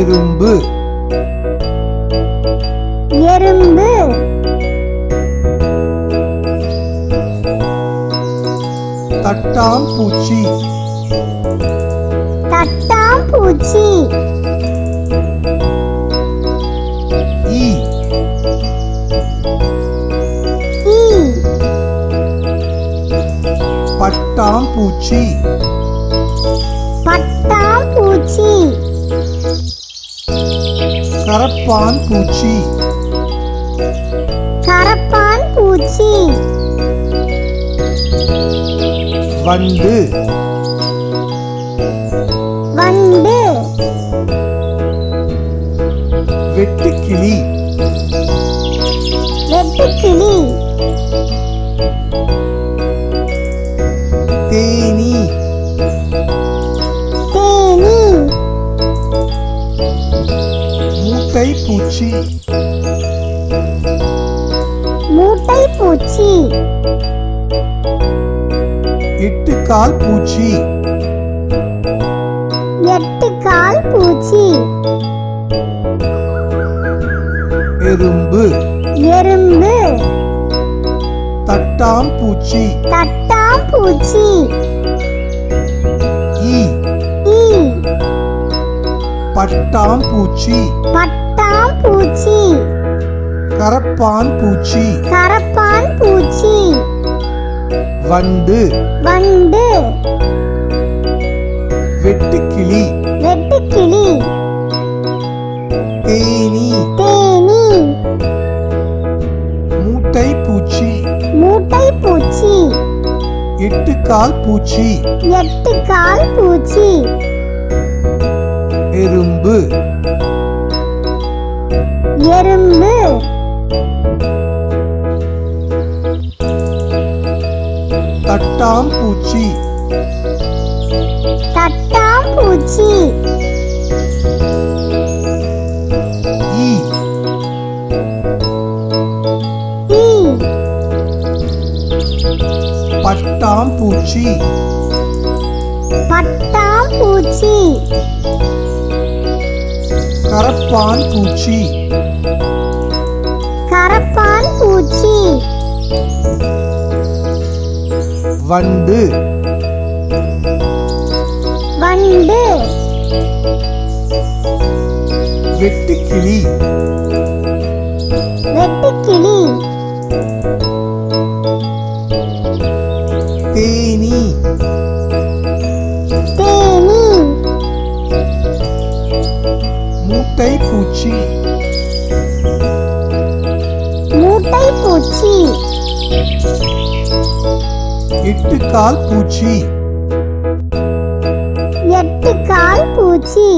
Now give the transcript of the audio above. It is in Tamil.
எறும்பு. எறும்பு. தட்டாம்பூச்சி. தட்டாம்பூச்சி. ஈ. ஈ. பட்டாம்பூச்சி. கரப்பான் பூச்சி. கரப்பான் பூச்சி. வண்டு. வண்டு. வெட்டுக்கிளி. வெட்டுக்கிளி. மூட்டை பூச்சி மூட்டை பூச்சி எட்டுக்கால் பூச்சி எட்டு கால் பூச்சி எறும்பு. எறும்பு. தட்டாம்பூச்சி. தட்டாம்பூச்சி. ஈ. ஈ. பட்டாம்பூச்சி. பட்டாம்பூச்சி கரப்பான் பூச்சி கரப்பான் பூச்சி வண்டு. வண்டு. வெட்டுக்கிளி. வெட்டுக்கிளி. தேனி. தேனி. மூட்டை பூச்சி மூட்டை பூச்சி எட்டுக்கால் பூச்சி எட்டு கால் பூச்சி எறும்பு. எறும்பு. தட்டாம்பூச்சி. தட்டாம்பூச்சி. ஈ. ஈ. பட்டாம்பூச்சி. பட்டாம்பூச்சி. கரப்பான் பூச்சி. கரப்பான் பூச்சி. வண்டு. வண்டு. வெட்டுக்கிளி. வெட்டுக்கிளி. பூச்சி. மூட்டை பூச்சி. எட்டுக்கால் பூச்சி. எட்டு கால் பூச்சி.